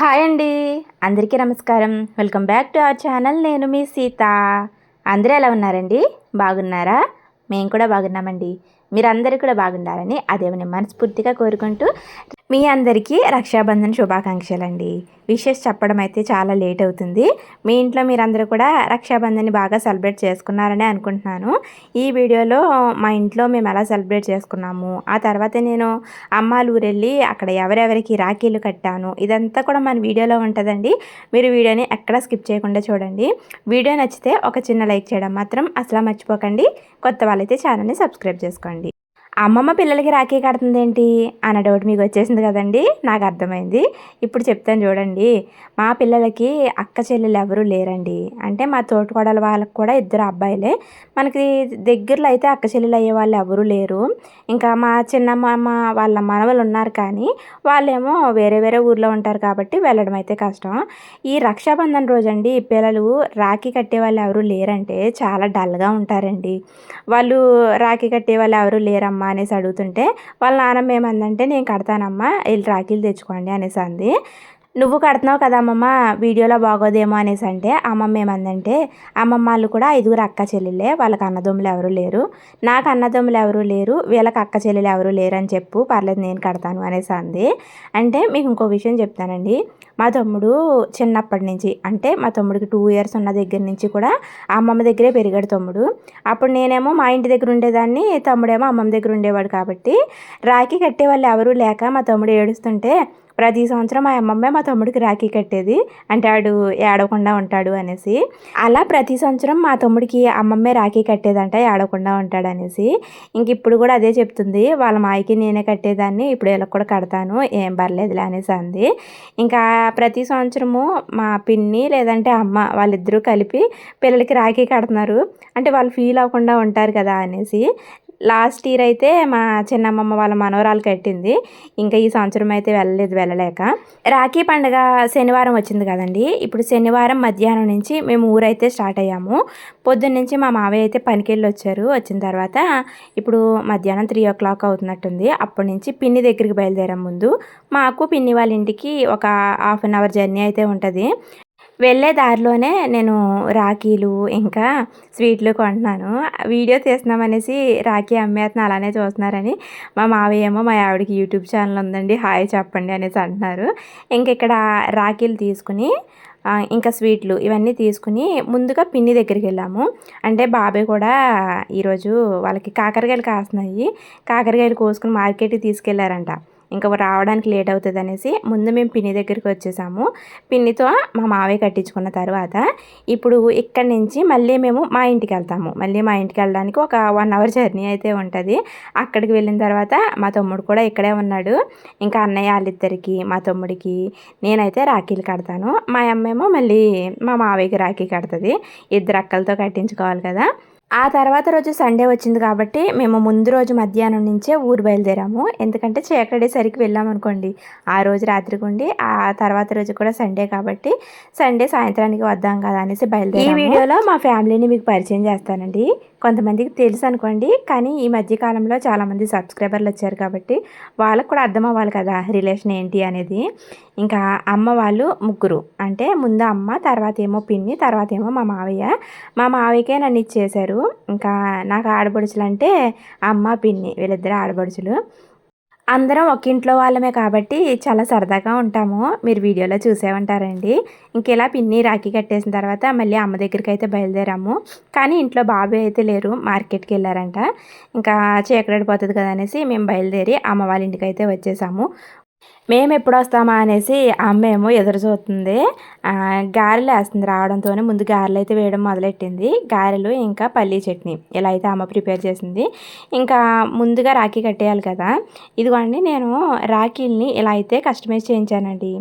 Hi అండి. అందరికీ నమస్కారం. Welcome back to our channel. నేను మీ సీత. అందరూ ఎలా ఉన్నారండి? బాగున్నారా? మేము కూడా బాగున్నామండి. మీరందరూ కూడా బాగుండాలని అదేమని మనస్ఫూర్తిగా కోరుకుంటూ మీ అందరికీ రక్షాబంధన్ శుభాకాంక్షలు అండి విషెస్ చెప్పడం అయితే చాలా లేట్ అవుతుంది. మీ ఇంట్లో మీరందరూ కూడా రక్షాబంధన్ని బాగా సెలబ్రేట్ చేసుకున్నారని అనుకుంటున్నాను. ఈ వీడియోలో మా ఇంట్లో మేము ఎలా సెలబ్రేట్ చేసుకున్నాము ఆ తర్వాత నేను అమ్మాల ఊరెళ్ళి అక్కడ ఎవరెవరికి రాఖీలు కట్టాను ఇదంతా కూడా మన వీడియోలో ఉంటుందండి. మీరు వీడియోని ఎక్కడ స్కిప్ చేయకుండా చూడండి. వీడియో నచ్చితే ఒక చిన్న లైక్ చేయడం మాత్రం అసలు మర్చిపోకండి. కొత్త వాళ్ళైతే ఛానల్ని సబ్స్క్రైబ్ చేసుకోండి. అమ్మమ్మ పిల్లలకి రాఖీ కడుతుంది ఏంటి అన్న డౌట్ మీకు వచ్చేసింది కదండి. నాకు అర్థమైంది. ఇప్పుడు చెప్తాను చూడండి. మా పిల్లలకి అక్క చెల్లెలు ఎవరు లేరండి. అంటే మా తోటకోడల వాళ్ళకి కూడా ఇద్దరు అబ్బాయిలే. మనకి దగ్గరలో అయితే అక్క చెల్లెలు అయ్యే వాళ్ళు ఎవరు లేరు. ఇంకా మా చిన్నమ్మ వాళ్ళ మనవలు ఉన్నారు కానీ వాళ్ళేమో వేరే వేరే ఊర్లో ఉంటారు కాబట్టి వెళ్ళడం అయితే కష్టం. ఈ రక్షాబంధన్ రోజండి పిల్లలు రాఖీ కట్టే వాళ్ళు ఎవరు లేరంటే చాలా డల్గా ఉంటారండి. వాళ్ళు రాఖీ కట్టే వాళ్ళు ఎవరు లేరమ్మ. అనేసి అడుగుతుంటే వాళ్ళ నాన్నమ్మ ఏమందంటే నేను కడతానమ్మా వెళ్ళి రాఖీలు తెచ్చుకోండి అనేసి అంది నువ్వు కడుతున్నావు కదా అమ్మమ్మ వీడియోలో బాగోదేమో అనేసి అంటే అమ్మమ్మ ఏమందంటే అమ్మమ్మ వాళ్ళు కూడా ఐదుగురు అక్క చెల్లెలే వాళ్ళకి అన్నదమ్ములు ఎవరు లేరు. నాకు అన్నదమ్ములు ఎవరు లేరు వీళ్ళకి అక్క చెల్లెలు ఎవరు లేరు అని చెప్పు పర్లేదు నేను కడతాను అనేసి అంది. అంటే మీకు ఇంకో విషయం చెప్తానండి. మా తమ్ముడు చిన్నప్పటి నుంచి అంటే మా తమ్ముడికి టూ ఇయర్స్ ఉన్న దగ్గర నుంచి కూడా అమ్మమ్మ దగ్గరే పెరిగాడు తమ్ముడు. అప్పుడు నేనేమో మా ఇంటి దగ్గర ఉండేదాన్ని తమ్ముడేమో అమ్మమ్మ దగ్గర ఉండేవాడు కాబట్టి రాఖీ కట్టే వాళ్ళు ఎవరూ లేక మా తమ్ముడు ఏడుస్తుంటే ప్రతి సంవత్సరం మా అమ్మమ్మే మా తమ్ముడికి రాఖీ కట్టేది. అంటే ఆడు ఏడవకుండా ఉంటాడు అనేసి. అలా ప్రతి సంవత్సరం మా తమ్ముడికి అమ్మమ్మే రాఖీ కట్టేదంట ఏడవకుండా ఉంటాడు అనేసి. ఇంక ఇప్పుడు కూడా అదే చెప్తుంది. వాళ్ళ మాయకి నేనే కట్టేదాన్ని ఇప్పుడు వీళ్ళకి కూడా కడతాను ఏం పర్లేదులే అనేసి అంది. ఇంకా ప్రతి సంవత్సరము మా పిన్ని లేదంటే అమ్మ వాళ్ళిద్దరూ కలిపి పిల్లలకి రాఖీ కడుతున్నారు. అంటే వాళ్ళు ఫీల్ అవ్వకుండా ఉంటారు కదా అనేసి. లాస్ట్ ఇయర్ అయితే మా చిన్నమ్మమ్మ వాళ్ళ మనవరాలు కట్టింది. ఇంకా ఈ సంవత్సరం అయితే వెళ్ళలేదు వెళ్ళలేక. రాఖీ పండుగ శనివారం వచ్చింది కదండి. ఇప్పుడు శనివారం మధ్యాహ్నం నుంచి మేము ఊరైతే స్టార్ట్ అయ్యాము. పొద్దున్న నుంచి మా మావయ్య అయితే పనికెళ్ళి వచ్చారు. వచ్చిన తర్వాత ఇప్పుడు మధ్యాహ్నం త్రీ ఓ క్లాక్ అవుతున్నట్టుంది. అప్పటి నుంచి పిన్ని దగ్గరికి బయలుదేరాం ముందు. మాకు పిన్ని వాళ్ళ ఇంటికి ఒక హాఫ్ అన్ అవర్ జర్నీ అయితే ఉంటుంది. వెళ్ళే దారిలోనే నేను రాఖీలు ఇంకా స్వీట్లు కొంటున్నాను. వీడియో తీస్తున్నామనేసి రాఖీ అమ్మేస్తున్నా అలానే చూస్తున్నారని మా మావయ్య ఏమో మా ఆవిడకి యూట్యూబ్ ఛానల్ ఉందండి హాయ్ చెప్పండి అనేసి అంటున్నారు. ఇంక ఇక్కడ రాఖీలు తీసుకుని ఇంకా స్వీట్లు ఇవన్నీ తీసుకుని ముందుగా పిన్ని దగ్గరికి వెళ్ళాము. అంటే బాబాయ్ కూడా ఈరోజు వాళ్ళకి కాకరకాయలు కాస్తున్నాయి. కాకరకాయలు కోసుకుని మార్కెట్కి తీసుకెళ్ళారంట. ఇంకా రావడానికి లేట్ అవుతుంది అనేసి ముందు మేము పిన్ని దగ్గరికి వచ్చేసాము. పిన్నితో మా మావయ్య కట్టించుకున్న తర్వాత ఇప్పుడు ఇక్కడి నుంచి మళ్ళీ మేము మా ఇంటికి వెళ్తాము. మళ్ళీ మా ఇంటికి వెళ్ళడానికి ఒక వన్ అవర్ జర్నీ అయితే ఉంటుంది. అక్కడికి వెళ్ళిన తర్వాత మా తమ్ముడు కూడా ఇక్కడే ఉన్నాడు. ఇంకా అన్నయ్య వాళ్ళిద్దరికి మా తమ్ముడికి నేనైతే రాఖీలు కడతాను. మా అమ్మేమో మళ్ళీ మా మావయ్యకి రాఖీ కడుతుంది. ఇద్దరు అక్కలతో కట్టించుకోవాలి కదా. ఆ తర్వాత రోజు సండే వచ్చింది కాబట్టి మేము ముందు రోజు మధ్యాహ్నం నుంచే ఊరు బయలుదేరాము. ఎందుకంటే చీకటేసరికి వెళ్ళామనుకోండి ఆ రోజు రాత్రి ఉండి ఆ తర్వాత రోజు కూడా సండే కాబట్టి సండే సాయంత్రానికి వద్దాం కదా అనేసి బయలుదేరి ఈ వీడియోలో మా ఫ్యామిలీని మీకు పరిచయం చేస్తానండి. కొంతమందికి తెలుసు అనుకోండి కానీ ఈ మధ్యకాలంలో చాలామంది సబ్స్క్రైబర్లు వచ్చారు కాబట్టి వాళ్ళకు కూడా అర్థం అవ్వాలి కదా రిలేషన్ ఏంటి అనేది. ఇంకా అమ్మ వాళ్ళు ముగ్గురు అంటే ముందు అమ్మ తర్వాత ఏమో పిన్ని తర్వాత ఏమో మా మావయ్య. మా మావయ్యకే నన్ను ఇచ్చేశారు. ఇంకా నాకు ఆడబడుచులు అంటే అమ్మ పిన్ని వీళ్ళిద్దరు ఆడబడుచులు అందరం ఒక ఇంట్లో వాళ్ళమే కాబట్టి చాలా సరదాగా ఉంటాము. మీరు వీడియోలో చూసే ఉంటారండి ఇంకెలా పిన్ని రాఖీ కట్టేసిన తర్వాత మళ్ళీ అమ్మ దగ్గరికి అయితే బయలుదేరాము. కానీ ఇంట్లో బాబాయ్ అయితే లేరు మార్కెట్కి వెళ్ళారంట. ఇంకా చీకటడిపోతుంది కదా అనేసి మేము బయలుదేరి అమ్మ వాళ్ళ ఇంటికి అయితే వచ్చేసాము. మేము ఎప్పుడు వస్తామా అనేసి అమ్మ ఏమో ఎదురు చూస్తుంది. గారెలు వేస్తుంది రావడంతోనే ముందు గారెలు అయితే వేయడం మొదలెట్టింది. గారెలు ఇంకా పల్లీ చట్నీ ఇలా అయితే అమ్మ ప్రిపేర్ చేసింది. ఇంకా ముందుగా రాఖీ కట్టేయాలి కదా. ఇదిగోండి నేను రాఖీల్ని ఇలా అయితే కస్టమైజ్ చేయించానండి.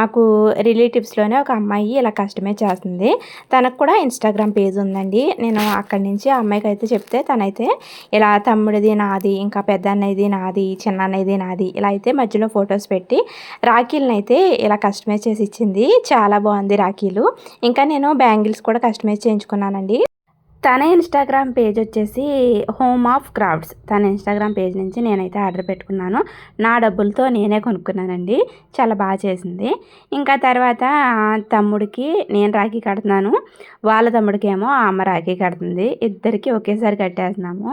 మాకు రిలేటివ్స్లోనే ఒక అమ్మాయి ఇలా కస్టమైజ్ చేస్తుంది. తనకు కూడా ఇన్స్టాగ్రామ్ పేజ్ ఉందండి. నేను అక్కడి నుంచి ఆ అమ్మాయికి అయితే చెప్తే తనైతే ఇలా తమ్ముడిది నాది ఇంకా పెద్ద అన్నయ్యది నాది చిన్న అన్నయ్యది నాది ఇలా అయితే మధ్యలో ఫొటోస్ పెట్టి ఒకటి రాఖీలను అయితే ఇలా కస్టమైజ్ చేసి ఇచ్చింది. చాలా బాగుంది రాఖీలు. ఇంకా నేను బ్యాంగిల్స్ కూడా కస్టమైజ్ చేయించుకున్నానండి. తన ఇన్స్టాగ్రామ్ పేజ్ వచ్చేసి హోమ్ ఆఫ్ క్రాఫ్ట్స్ తన ఇన్స్టాగ్రామ్ పేజ్ నుంచి నేనైతే ఆర్డర్ పెట్టుకున్నాను. నా డబ్బులతో నేనే కొనుక్కున్నానండి. చాలా బాగా చేసింది. ఇంకా తర్వాత తమ్ముడికి నేను రాఖీ కడుతున్నాను. వాళ్ళ తమ్ముడికి ఏమో అమ్మ రాఖీ కడుతుంది. ఇద్దరికి ఒకేసారి కట్టేస్తున్నాము.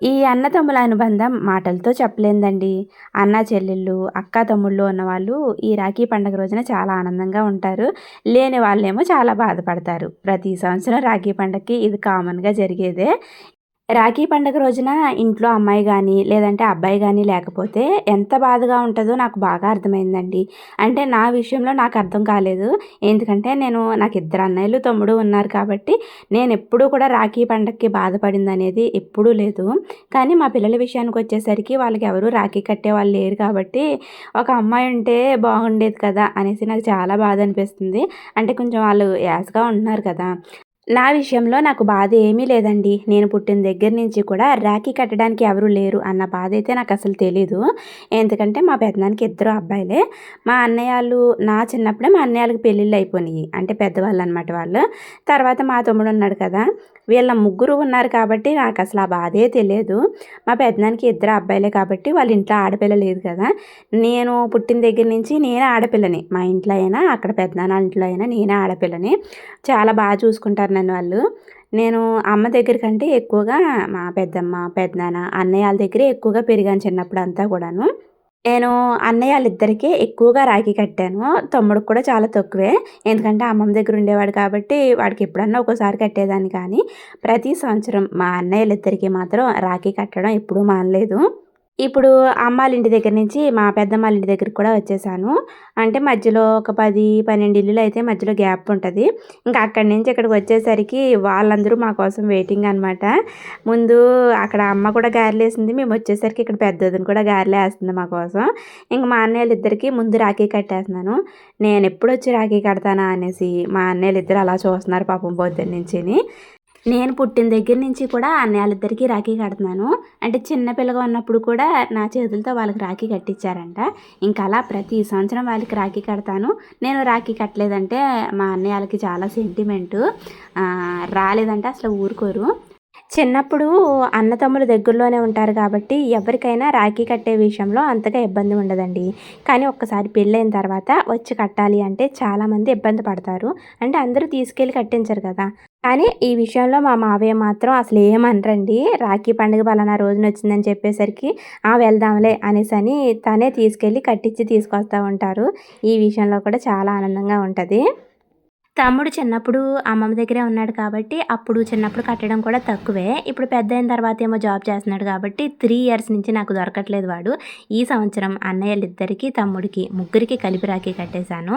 ఈ అన్నతమ్ముల అనుబంధం మాటలతో చెప్పలేందండి. అన్న చెల్లెళ్ళు అక్క తమ్ముళ్ళు ఉన్నవాళ్ళు ఈ రాఖీ పండుగ రోజున చాలా ఆనందంగా ఉంటారు. లేని వాళ్ళేమో చాలా బాధపడతారు. ప్రతి సంవత్సరం రాఖీ పండగకి ఇది కామన్గా జరిగేదే. రాఖీ పండుగ రోజున ఇంట్లో అమ్మాయి కానీ లేదంటే అబ్బాయి కానీ లేకపోతే ఎంత బాధగా ఉంటుందో నాకు బాగా అర్థమైందండి. అంటే నా విషయంలో నాకు అర్థం కాలేదు. ఎందుకంటే నేను నాకు ఇద్దరు అన్నయ్యలు తమ్ముడు ఉన్నారు కాబట్టి నేను ఎప్పుడూ కూడా రాఖీ పండగకి బాధపడింది అనేది ఎప్పుడూ లేదు. కానీ మా పిల్లల విషయానికి వచ్చేసరికి వాళ్ళకి ఎవరు రాఖీ కట్టే వాళ్ళు లేరు కాబట్టి ఒక అమ్మాయి ఉంటే బాగుండేది కదా అనేసి నాకు చాలా బాధ అనిపిస్తుంది. అంటే కొంచెం వాళ్ళు యాసగా ఉంటున్నారు కదా. నా విషయంలో నాకు బాధ ఏమీ లేదండి. నేను పుట్టిన దగ్గర నుంచి కూడా రాఖీ కట్టడానికి ఎవరు లేరు అన్న బాధ అయితే నాకు అసలు తెలీదు. ఎందుకంటే మా పెద్దనానికి ఇద్దరు అబ్బాయిలే. మా అన్నయ్యలు నా చిన్నప్పుడే మా అన్నయ్యలకు పెళ్ళిళ్ళు అయిపోయినాయి. అంటే పెద్దవాళ్ళు అనమాట వాళ్ళు. తర్వాత మా తమ్ముడు ఉన్నాడు కదా. వీళ్ళ ముగ్గురు ఉన్నారు కాబట్టి నాకు అసలు ఆ బాధే తెలియదు మా పెద్దనానికి ఇద్దరు అబ్బాయిలే కాబట్టి వాళ్ళ ఇంట్లో ఆడపిల్ల లేదు కదా. నేను పుట్టిన దగ్గర నుంచి నేనే ఆడపిల్లని. మా ఇంట్లో అయినా అక్కడ పెద్దనాన్న ఇంట్లో అయినా నేనే ఆడపిల్లని. చాలా బాగా చూసుకుంటారు నన్ను వాళ్ళు. నేను అమ్మ దగ్గర కంటే ఎక్కువగా మా పెద్దమ్మ పెద్దనాన్న అన్నయ్య వాళ్ళ దగ్గరే ఎక్కువగా పెరిగాను చిన్నప్పుడు అంతా కూడాను. నేను అన్నయ్య వాళ్ళిద్దరికీ ఎక్కువగా రాఖీ కట్టాను. తమ్ముడికి కూడా చాలా తక్కువే. ఎందుకంటే అమ్మమ్మ దగ్గర ఉండేవాడు కాబట్టి వాడికి ఎప్పుడన్నా ఒక్కోసారి కట్టేదాన్ని కానీ ప్రతి సంవత్సరం మా అన్నయ్యలిద్దరికీ మాత్రం రాఖీ కట్టడం ఎప్పుడూ మానలేదు. ఇప్పుడు అమ్మాళ్ళ ఇంటి దగ్గర నుంచి మా పెద్దమ్మాళ్ళ ఇంటి దగ్గరికి కూడా వచ్చేసాను. అంటే మధ్యలో ఒక పది పన్నెండు ఇల్లులు అయితే మధ్యలో గ్యాప్ ఉంటుంది. ఇంకా అక్కడి నుంచి ఇక్కడికి వచ్చేసరికి వాళ్ళందరూ మా కోసం వెయిటింగ్ అనమాట ముందు అక్కడ అమ్మ కూడా గారెలేసింది. మేము వచ్చేసరికి ఇక్కడ పెద్దదిని కూడా గారెలేస్తుంది మా కోసం. ఇంకా మా అన్నయ్యలు ఇద్దరికి ముందు రాఖీ కట్టేస్తున్నాను. నేను ఎప్పుడు వచ్చి రాఖీ కడతానా అనేసి మా అన్నయ్యలు ఇద్దరు అలా చూస్తున్నారు పాపం పొద్దున్న నుంచి నేను పుట్టిన దగ్గర నుంచి కూడా అన్నయ్యలిద్దరికీ రాఖీ కడుతున్నాను. అంటే చిన్నపిల్లగా ఉన్నప్పుడు కూడా నా చేతులతో వాళ్ళకి రాఖీ కట్టించారంట. ఇంకా అలా ప్రతి సంవత్సరం వాళ్ళకి రాఖీ కడతాను. నేను రాఖీ కట్టలేదంటే మా అన్నయ్యలకి చాలా సెంటిమెంటు రాలేదంటే అసలు ఊరుకోరు. చిన్నప్పుడు అన్నతమ్ములు దగ్గరలోనే ఉంటారు కాబట్టి ఎవరికైనా రాఖీ కట్టే విషయంలో అంతగా ఇబ్బంది ఉండదండి. కానీ ఒక్కసారి పెళ్ళైన తర్వాత వచ్చి కట్టాలి అంటే చాలామంది ఇబ్బంది పడతారు. అంటే అందరూ తీసుకెళ్ళి కట్టించరు కదా. కానీ ఈ విషయంలో మా మావయ్య మాత్రం అసలు ఏమనరండి. రాఖీ పండుగ పలానా రోజున వచ్చిందని చెప్పేసరికి ఆ వెళ్దాంలే అనేసి అని తనే తీసుకెళ్ళి కట్టించి తీసుకొస్తూ ఉంటారు. ఈ విషయంలో కూడా చాలా ఆనందంగా ఉంటుంది. తమ్ముడు చిన్నప్పుడు అమ్మమ్మ దగ్గరే ఉన్నాడు కాబట్టి అప్పుడు చిన్నప్పుడు కట్టడం కూడా తక్కువే. ఇప్పుడు పెద్ద అయిన తర్వాత ఏమో జాబ్ చేస్తున్నాడు కాబట్టి త్రీ ఇయర్స్ నుంచి నాకు దొరకట్లేదు వాడు. ఈ సంవత్సరం అన్నయ్యలిద్దరికీ తమ్ముడికి ముగ్గురికి కలిపి రాఖీ కట్టేశాను.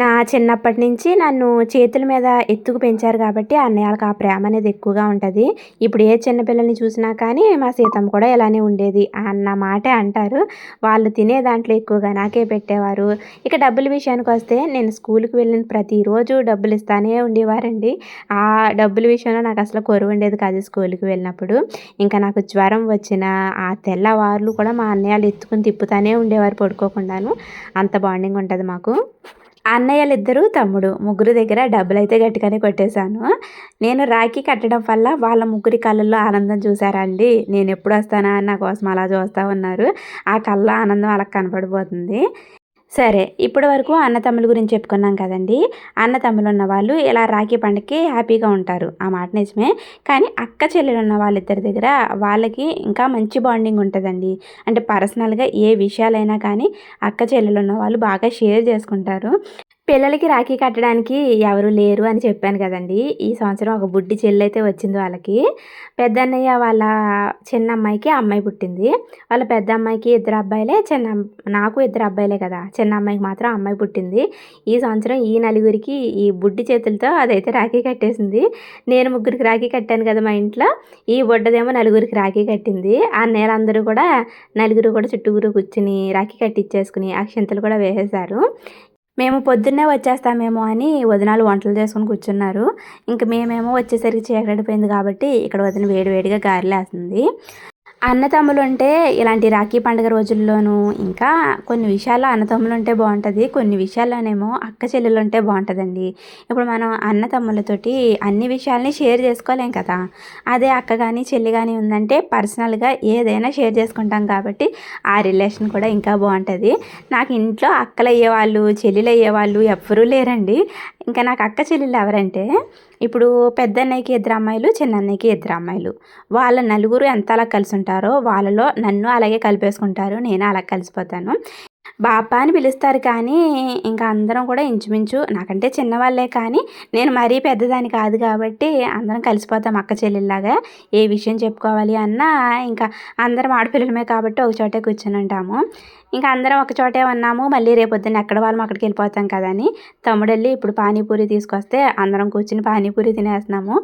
నా చిన్నప్పటి నుంచి నన్ను చేతుల మీద ఎత్తుకు పెంచారు కాబట్టి అన్నయ్యలకు ఆ ప్రేమ అనేది ఎక్కువగా ఉంటుంది. ఇప్పుడు ఏ చిన్నపిల్లల్ని చూసినా కానీ మా సీతమ్మ కూడా ఇలానే ఉండేది అన్న మాటే అంటారు. వాళ్ళు తినే దాంట్లో ఎక్కువగా నాకే పెట్టేవారు. ఇక డబ్బుల విషయానికి వస్తే నేను స్కూల్కి వెళ్ళిన ప్రతిరోజు డబ్బులు ఇస్తానే ఉండేవారండి. ఆ డబ్బుల విషయంలో నాకు అసలు కొరువు ఉండేది కాదు స్కూల్కి వెళ్ళినప్పుడు. ఇంకా నాకు జ్వరం వచ్చిన ఆ తెల్లవారులు కూడా మా అన్నయ్యలు ఎత్తుకుని తిప్పుతానే ఉండేవారు పడుకోకుండాను. అంత బాండింగ్ ఉంటుంది మాకు. అన్నయ్యలు ఇద్దరు తమ్ముడు. ముగ్గురు దగ్గర డబ్బులు అయితే గట్టిగానే కొట్టేశాను. నేను రాఖీ కట్టడం వల్ల వాళ్ళ ముగ్గురి కళ్ళల్లో ఆనందం చూసారా అండి? నేను ఎప్పుడు వస్తానా? నా కోసం అలా చూస్తూ ఉన్నారు. ఆ కళ్ళ ఆనందం అలా కనపడిపోతుంది సరే ఇప్పటి వరకు అన్నతమ్ముల గురించి చెప్పుకున్నాం కదండి. అన్నతమ్ములు ఉన్న వాళ్ళు ఇలా రాఖీ పండుగకి హ్యాపీగా ఉంటారు. ఆ మాట నిజమే. కానీ అక్క చెల్లెలు ఉన్న వాళ్ళిద్దరి దగ్గర వాళ్ళకి ఇంకా మంచి బాండింగ్ ఉంటుందండి. అంటే పర్సనల్గా ఏ విషయాలైనా కానీ అక్క చెల్లెలు ఉన్న వాళ్ళు బాగా షేర్ చేసుకుంటారు. పిల్లలకి రాఖీ కట్టడానికి ఎవరు లేరు అని చెప్పాను కదండి. ఈ సంవత్సరం ఒక బుడ్డి చెల్లి అయితే వచ్చింది వాళ్ళకి. పెద్దన్నయ్య వాళ్ళ చిన్న అమ్మాయికి అమ్మాయి పుట్టింది. వాళ్ళ పెద్ద అమ్మాయికి ఇద్దరు అబ్బాయిలే చిన్న నాకు ఇద్దరు అబ్బాయిలే కదా. చిన్న అమ్మాయికి మాత్రం అమ్మాయి పుట్టింది. ఈ సంవత్సరం ఈ నలుగురికి ఈ బుడ్డి చేతులతో అదైతే రాఖీ కట్టేసింది. నేను ముగ్గురికి రాఖీ కట్టాను కదా మా ఇంట్లో. ఈ బుడ్డదేమో నలుగురికి రాఖీ కట్టింది. ఆ నేలందరూ కూడా నలుగురు కూడా చుట్టూరు కూర్చుని రాఖీ కట్టించేసుకుని అక్షంతలు కూడా వేసేశారు. మేము పొద్దున్నే వచ్చేస్తామేమో అని వదినాలు వంటలు చేసుకుని కూర్చున్నారు. ఇంక మేమేమో వచ్చేసరికి చీకటిపోయింది కాబట్టి ఇక్కడ వదిన వేడివేడిగా గారెలేస్తుంది. అన్నతమ్ములు ఉంటే ఇలాంటి రాఖీ పండుగ రోజుల్లోనూ ఇంకా కొన్ని విషయాల్లో అన్నతమ్ములు ఉంటే బాగుంటుంది కొన్ని విషయాల్లోనేమో అక్క చెల్లెలు ఉంటే బాగుంటుందండి ఇప్పుడు మనం అన్నతమ్ములతోటి అన్ని విషయాల్ని షేర్ చేసుకోలేం కదా. అదే అక్క కానీ చెల్లి కానీ ఉందంటే పర్సనల్గా ఏదైనా షేర్ చేసుకుంటాం కాబట్టి ఆ రిలేషన్ కూడా ఇంకా బాగుంటుంది నాకు ఇంట్లో అక్కలు అయ్యేవాళ్ళు చెల్లెలు అయ్యేవాళ్ళు ఎవ్వరూ లేరండి. ఇంకా నాకు అక్క చెల్లెలు ఎవరంటే ఇప్పుడు పెద్దన్నయ్యకి ఇద్దరు అమ్మాయిలు చిన్నన్నయ్యకి ఇద్దరు అమ్మాయిలు. వాళ్ళ నలుగురు ఎంత అలా కలిసి ఉంటారు వాళ్ళలో నన్ను అలాగే కలిపేసుకుంటారు నేను అలా కలిసిపోతాను. బాప అని పిలుస్తారు కానీ ఇంకా అందరం కూడా ఇంచుమించు నాకంటే చిన్నవాళ్ళే కానీ నేను మరీ పెద్దదాని కాదు కాబట్టి అందరం కలిసిపోతాం అక్క చెల్లెల్లాగా. ఏ విషయం చెప్పుకోవాలి అన్నా ఇంకా అందరం ఆడపిల్లలమే కాబట్టి ఒక చోటే కూర్చొని ఉంటాము. ఇంకా అందరం ఒక చోటే ఉన్నాము. మళ్ళీ రేపొద్దున్న ఎక్కడ వాళ్ళం? అక్కడికి వెళ్ళిపోతాం కదా అని. తమ్ముడు వెళ్ళి ఇప్పుడు పానీపూరి తీసుకొస్తే అందరం కూర్చుని పానీపూరి తినేస్తున్నాము.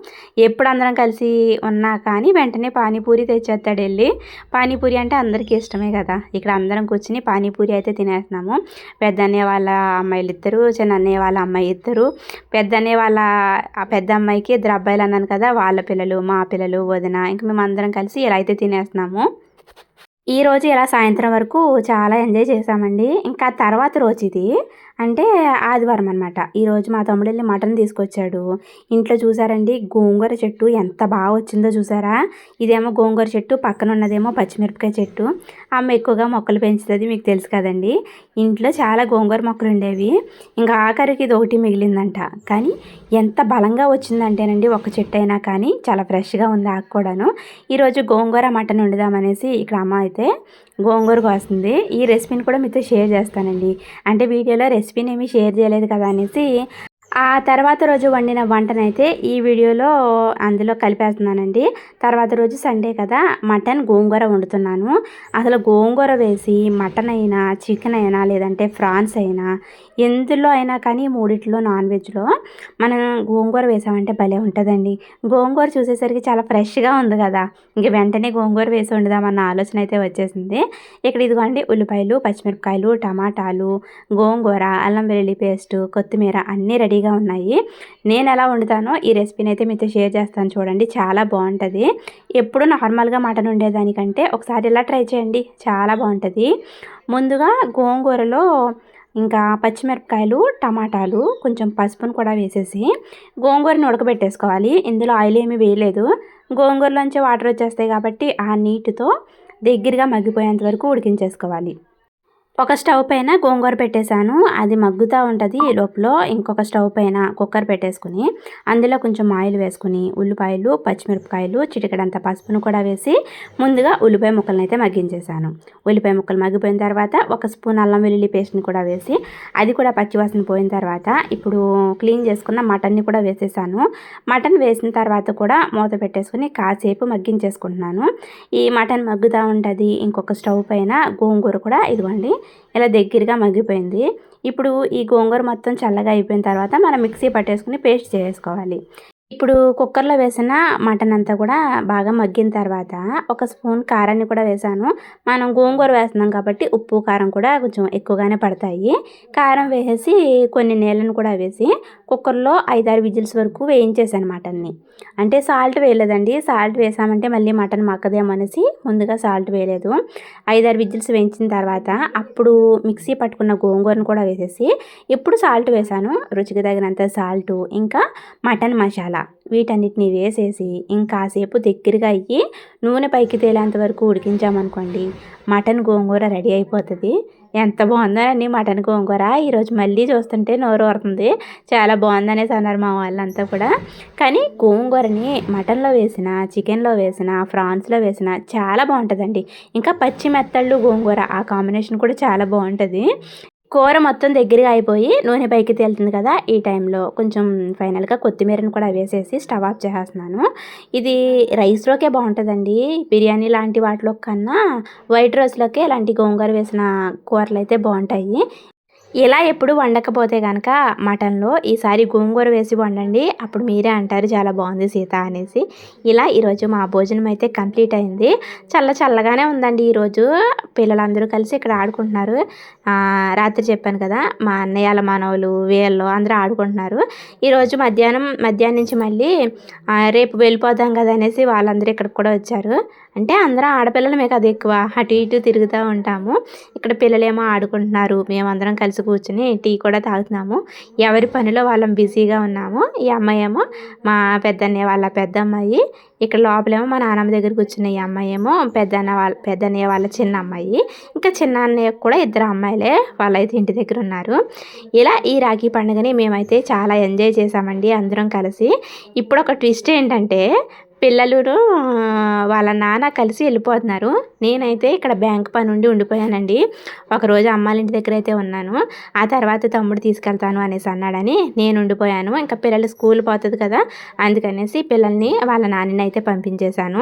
ఎప్పుడు అందరం కలిసి ఉన్నా కానీ వెంటనే పానీపూరి తెచ్చేస్తాడు వెళ్ళి. పానీపూరి అంటే అందరికీ ఇష్టమే కదా. ఇక్కడ అందరం కూర్చుని పానీపూరి అయితే తినేస్తున్నాము. పెద్ద అన్నయ్య వాళ్ళ అమ్మాయిలు ఇద్దరు చిన్న అన్నయ్య వాళ్ళ అమ్మాయి ఇద్దరు. పెద్ద అన్నయ్య వాళ్ళ పెద్ద అమ్మాయికి ఇద్దరు అబ్బాయిలు అన్నాను కదా. వాళ్ళ పిల్లలు మా పిల్లలు వదిన. ఇంకా మేము అందరం కలిసి ఇలా అయితే తినేస్తున్నాము. ఈరోజు ఇలా సాయంత్రం వరకు చాలా ఎంజాయ్ చేసామండి ఇంకా తర్వాత రోజు ఇది. అంటే ఆదివారం అనమాట ఈరోజు మా తమ్ముడు వెళ్ళి మటన్ తీసుకొచ్చాడు. ఇంట్లో చూసారండి గోంగూర చెట్టు ఎంత బాగా వచ్చిందో చూసారా? ఇదేమో గోంగూర చెట్టు పక్కన ఉన్నదేమో పచ్చిమిరపకాయ చెట్టు. అమ్మ ఎక్కువగా మొక్కలు పెంచుతుంది మీకు తెలుసు కదండి. ఇంట్లో చాలా గోంగూర మొక్కలు ఉండేవి. ఇంకా ఆఖరికి ఇది ఒకటి మిగిలిందంట. కానీ ఎంత బలంగా వచ్చిందంటేనండి ఒక చెట్టు అయినా కానీ చాలా ఫ్రెష్గా ఉంది ఆకు కూడాను. ఈరోజు గోంగూర మటన్ వండుదామనేసి ఇక్కడ అమ్మ అయితే గోంగూర వస్తుంది ఈ రెసిపీని కూడా మీతో షేర్ చేస్తానండి. అంటే వీడియోలో రెసిపీని ఏమీ షేర్ చేయలేదు కదా అనేసి ఆ తర్వాత రోజు వండిన వంటనైతే ఈ వీడియోలో అందులో కలిపేస్తున్నానండి. తర్వాత రోజు సండే కదా మటన్ గోంగూర వండుతున్నాను. అసలు గోంగూర వేసి మటన్ అయినా చికెన్ అయినా లేదంటే ఫ్రాన్స్ అయినా ఎందులో అయినా కానీ మూడిట్లో నాన్ వెజ్లో మనం గోంగూర వేసామంటే భలే ఉంటుందండి. గోంగూర చూసేసరికి చాలా ఫ్రెష్గా ఉంది కదా. ఇంక వెంటనే గోంగూర వేసి వండుదామన్న ఆలోచన అయితే వచ్చేసింది. ఇక్కడ ఇదిగోండి ఉల్లిపాయలు పచ్చిమిరపకాయలు టమాటాలు గోంగూర అల్లం వెల్లుల్లి పేస్ట్ కొత్తిమీర అన్నీ రెడీగా ఉన్నాయి. నేను ఎలా వండుతానో ఈ రెసిపీని అయితే మీతో షేర్ చేస్తాను చూడండి. చాలా బాగుంటుంది. ఎప్పుడు నార్మల్గా మటన్ ఉండేదానికంటే ఒకసారి ఇలా ట్రై చేయండి. చాలా బాగుంటుంది. ముందుగా గోంగూరలో ఇంకా పచ్చిమిరపకాయలు టమాటాలు కొంచెం పసుపును కూడా వేసేసి గోంగూరని ఉడకబెట్టేసుకోవాలి. ఇందులో ఆయిల్ ఏమీ వేయలేదు. గోంగూరలోంచి వాటర్ వచ్చేస్తాయి కాబట్టి ఆ నీటితో దగ్గరగా మగ్గిపోయేంత వరకు ఉడికించేసుకోవాలి. ఒక స్టవ్ పైన గోంగూర పెట్టేశాను. అది మగ్గుతూ ఉంటుంది ఈ లోపల. ఇంకొక స్టవ్ పైన కుక్కర్ పెట్టేసుకుని అందులో కొంచెం ఆయిల్ వేసుకుని ఉల్లిపాయలు పచ్చిమిరపకాయలు చిటికడంత పసుపును కూడా వేసి ముందుగా ఉల్లిపాయ ముక్కలను అయితే మగ్గించేశాను. ఉల్లిపాయ ముక్కలు మగ్గిపోయిన తర్వాత ఒక స్పూన్ అల్లం వెల్లుల్లి పేస్ట్ని కూడా వేసి అది కూడా పచ్చివాసన పోయిన తర్వాత ఇప్పుడు క్లీన్ చేసుకున్న మటన్ని కూడా వేసేసాను. మటన్ వేసిన తర్వాత కూడా మూత పెట్టేసుకుని కాసేపు మగ్గించేసుకుంటున్నాను. ఈ మటన్ మగ్గుతూ ఉంటుంది. ఇంకొక స్టవ్ పైన గోంగూర కూడా ఇదిగోండి. ఇలా దగ్గరగా మగ్గిపోయింది. ఇప్పుడు ఈ గోంగూర మొత్తం చల్లగా అయిపోయిన తర్వాత మనం మిక్సీ పట్టేసుకుని పేస్ట్ చేసుకోవాలి. ఇప్పుడు కుక్కర్లో వేసిన మటన్ అంతా కూడా బాగా మగ్గిన తర్వాత ఒక స్పూన్ కారాన్ని కూడా వేసాను. మనం గోంగూర వేస్తున్నాం కాబట్టి ఉప్పు కారం కూడా కొంచెం ఎక్కువగానే పడతాయి. కారం వేసేసి కొన్ని నీళ్ళను కూడా వేసి కుక్కర్లో ఐదారు విజిల్స్ వరకు వేయించేసాను మటన్ని. అంటే సాల్ట్ వేయలేదండి. సాల్ట్ వేసామంటే మళ్ళీ మటన్ మక్కదేమనేసి ముందుగా సాల్ట్ వేయలేదు. ఐదారు విజిల్స్ వేయించిన తర్వాత అప్పుడు మిక్సీ పట్టుకున్న గోంగూరను కూడా వేసేసి ఇప్పుడు సాల్ట్ వేసాను. రుచికి తగినంత సాల్ట్ ఇంకా మటన్ మసాలా. వీటన్నిటిని వేసేసి ఇంకాసేపు దగ్గరగా అయ్యి నూనె పైకి తేలేంత వరకు ఉడికించామనుకోండి మటన్ గోంగూర రెడీ అయిపోతుంది. ఎంత బాగుందోనండి మటన్ గోంగూర. ఈరోజు మళ్ళీ చూస్తుంటే నోరు ఊరుతుంది. చాలా బాగుందనేసి అన్నారు మా వాళ్ళంతా కూడా. కానీ గోంగూరని మటన్లో వేసిన చికెన్లో వేసిన ఫ్రాన్స్లో వేసిన చాలా బాగుంటుందండి. ఇంకా పచ్చి మెత్తళ్ళు గోంగూర ఆ కాంబినేషన్ కూడా చాలా బాగుంటుంది. కూర మొత్తం దగ్గరగా అయిపోయి నూనె పైకి తేలుతుంది కదా ఈ టైంలో కొంచెం ఫైనల్గా కొత్తిమీరను కూడా వేసేసి స్టవ్ ఆఫ్ చేసేస్తున్నాను. ఇది రైస్లోకే బాగుంటుందండి. బిర్యానీ లాంటి వాటిలో కన్నా వైట్ రైస్లోకే ఇలాంటి గోంగూర వేసిన కూరలు అయితే బాగుంటాయి. ఇలా ఎప్పుడు వండకపోతే కనుక మటన్లో ఈసారి గోంగూర వేసి వండండి. అప్పుడు మీరే అంటారు చాలా బాగుంది సీత అనేసి. ఇలా ఈరోజు మా భోజనం అయితే కంప్లీట్ అయింది. చల్ల చల్లగానే ఉందండి ఈరోజు. పిల్లలందరూ కలిసి ఇక్కడ ఆడుకుంటున్నారు. రాత్రి చెప్పాను కదా మా అన్నయ్యల మనవలు వీళ్ళు అందరూ ఆడుకుంటున్నారు. ఈరోజు మధ్యాహ్నం మధ్యాహ్నం నుంచి మళ్ళీ రేపు వెళ్ళిపోతాం కదా అనేసి వాళ్ళందరూ ఇక్కడికి కూడా వచ్చారు. అంటే అందరం ఆడపిల్లలమే కదా ఎక్కువ. అటు ఇటు తిరుగుతూ ఉంటాము. ఇక్కడ పిల్లలేమో ఆడుకుంటున్నారు. మేమందరం కలిసి కూర్చుని టీ కూడా తాగుతున్నాము. ఎవరి పనిలో వాళ్ళం బిజీగా ఉన్నాము. ఈ అమ్మాయి ఏమో మా పెద్దన్నయ్య వాళ్ళ పెద్ద అమ్మాయి ఇక్కడ లోపలేమో మా నాన్నమ్మ దగ్గర కూర్చున్న ఈ అమ్మాయి ఏమో పెద్దన్న వాళ్ళ పెద్దన్నయ్య వాళ్ళ చిన్న అమ్మాయి. ఇంకా చిన్న అన్నయ్య కూడా ఇద్దరు అమ్మాయిలే వాళ్ళైతే ఇంటి దగ్గర ఉన్నారు. ఇలా ఈ రాఖీ పండుగని మేమైతే చాలా ఎంజాయ్ చేసామండి అందరం కలిసి. ఇప్పుడు ఒక ట్విస్ట్ ఏంటంటే పిల్లలు వాళ్ళ నాన్న కలిసి వెళ్ళిపోతున్నారు. నేనైతే ఇక్కడ బ్యాంక్ పని ఉండి ఉండిపోయానండి. ఒకరోజు అమ్మాళ్ళ ఇంటి దగ్గర అయితే ఉన్నాను. ఆ తర్వాత తమ్ముడు తీసుకెళ్తాను అనేసి అన్నాడని నేను ఉండిపోయాను. ఇంకా పిల్లలు స్కూల్ పోతుంది కదా అందుకనేసి పిల్లల్ని వాళ్ళ నాన్నని అయితే పంపించేశాను.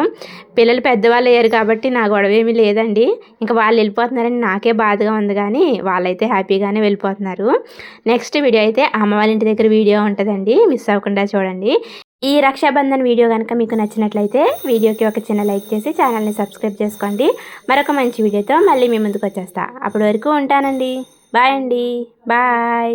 పిల్లలు పెద్దవాళ్ళు అయ్యారు కాబట్టి నా గొడవ ఏమీ లేదండి. ఇంకా వాళ్ళు వెళ్ళిపోతున్నారని నాకే బాధగా ఉంది కానీ వాళ్ళైతే హ్యాపీగానే వెళ్ళిపోతున్నారు. నెక్స్ట్ వీడియో అయితే అమ్మ వాళ్ళ ఇంటి దగ్గర వీడియో ఉంటుందండి. మిస్ అవ్వకుండా చూడండి. ఈ రక్షాబంధన్ వీడియో కనుక మీకు నచ్చినట్లయితే వీడియోకి ఒక చిన్న లైక్ చేసి ఛానల్ని సబ్స్క్రైబ్ చేసుకోండి. మరొక మంచి వీడియోతో మళ్ళీ మీ ముందుకు వచ్చేస్తా. అప్పటి వరకు ఉంటానండి. బాయ్ అండి. బాయ్.